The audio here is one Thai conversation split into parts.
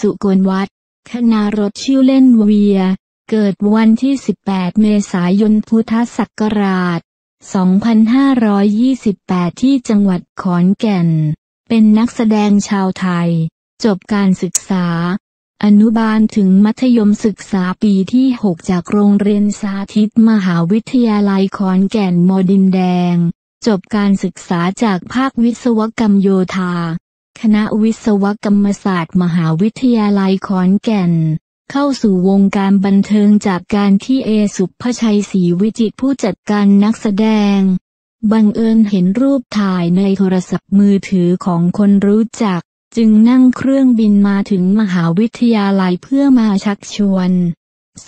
สุกลวัฒน์คณารถชื่อเล่นเวีย เกิดวันที่ 18 เมษายน พุทธศักราช 2528 ที่จังหวัดขอนแก่น เป็นนักแสดงชาวไทย จบการศึกษา อนุบาลถึงมัธยมศึกษาปีที่ 6 จากโรงเรียนสาธิตมหาวิทยาลัยขอนแก่นมดินแดง จบการศึกษาจากภาควิศวกรรมโยธา คณะวิศวกรรมศาสตร์มหาวิทยาลัยขอนแก่น เข้าสู่วงการบันเทิงจากการที่เอสุภชัยศรีวิจิตผู้จัดการนักแสดง บังเอิญเห็นรูปถ่ายในโทรศัพท์มือถือของคนรู้จัก จึงนั่งเครื่องบินมาถึงมหาวิทยาลัยเพื่อมาชักชวน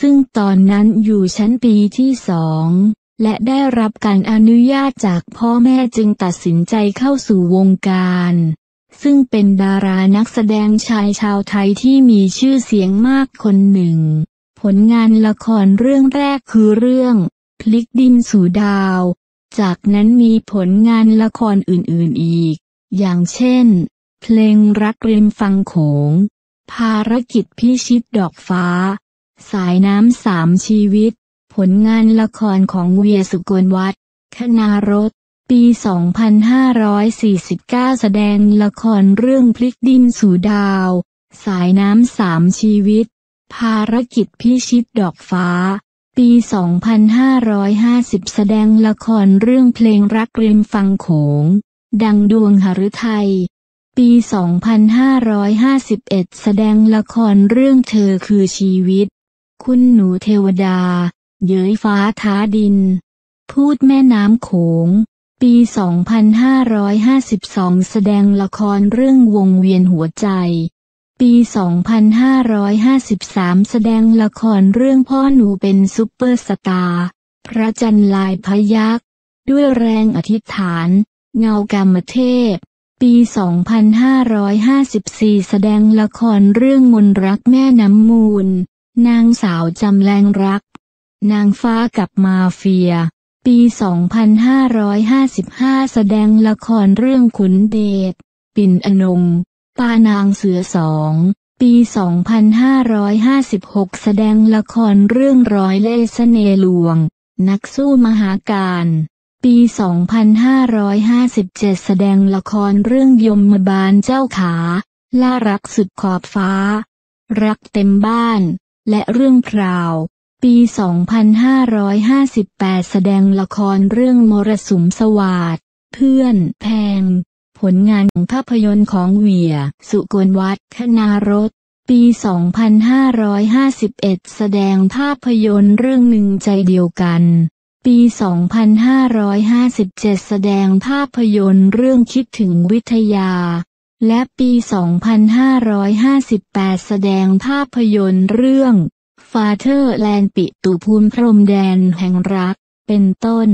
ซึ่งตอนนั้นอยู่ชั้นปีที่สองและได้รับการอนุญาตจากพ่อแม่จึงตัดสินใจเข้าสู่วงการ ซึ่งเป็นดารานักแสดงชายชาวไทยที่มีชื่อเสียงมากคนหนึ่ง ผลงานละครเรื่องแรกคือเรื่อง พลิกดินสู่ดาว จากนั้นมีผลงานละครอื่นๆอีก อย่างเช่น เพลงรักริมฟังโขง ภารกิจพิชิตดอกฟ้า สายน้ำสามชีวิต ผลงานละครของเวียสุกลวัฒน์คณารถ ปี 2549 แสดงละครเรื่องพลิกดินสู่ดาว สายน้ำสามชีวิต ภารกิจพิชิตดอกฟ้า ปี 2550 แสดงละครเรื่องเพลงรักริมฟังโขง ดังดวงหฤทัย ปี 2551 แสดงละครเรื่องเธอคือชีวิต คุณหนูเทวดา เย้ยฟ้าท้าดิน พูดแม่น้ำโขง ปี 2552 แสดงละครเรื่องวงเวียนหัวใจ ปี 2553 แสดงละครเรื่องพ่อหนูเป็นซุปเปอร์สตาร์ พระจันทร์ลายพยักด้วยแรงอธิษฐาน เงากรรมเทพ ปี 2554 แสดงละครเรื่องมนรักแม่น้ำมูล นางสาวจำแรงรัก นางฟ้ากับมาเฟีย ปี 2555 แสดงละครเรื่องขุนเดช ปิ่นอนง ปานางเสือสอง ปี 2556 แสดงละครเรื่องร้อยเล่ห์เสน่หลวง นักสู้มหาการ ปี 2557 แสดงละครเรื่องยมบาลเจ้าขา ล่ารักสุดขอบฟ้า รักเต็มบ้าน และเรื่องพราว ปี 2558 แสดงละครเรื่องมรสุมสวาดเพื่อนแพง ผลงานของภาพยนตร์ของเวีย สุกลวัฒน์คณารถปี 2551 แสดงภาพยนตร์เรื่องหนึ่งใจเดียวกัน ปี 2557 แสดงภาพยนตร์เรื่องคิดถึงวิทยา และปี 2558 แสดงภาพยนตร์เรื่อง ฟาเธอร์แลนด์ปิตุภูมิพรมแดนแห่งรัก เป็นต้น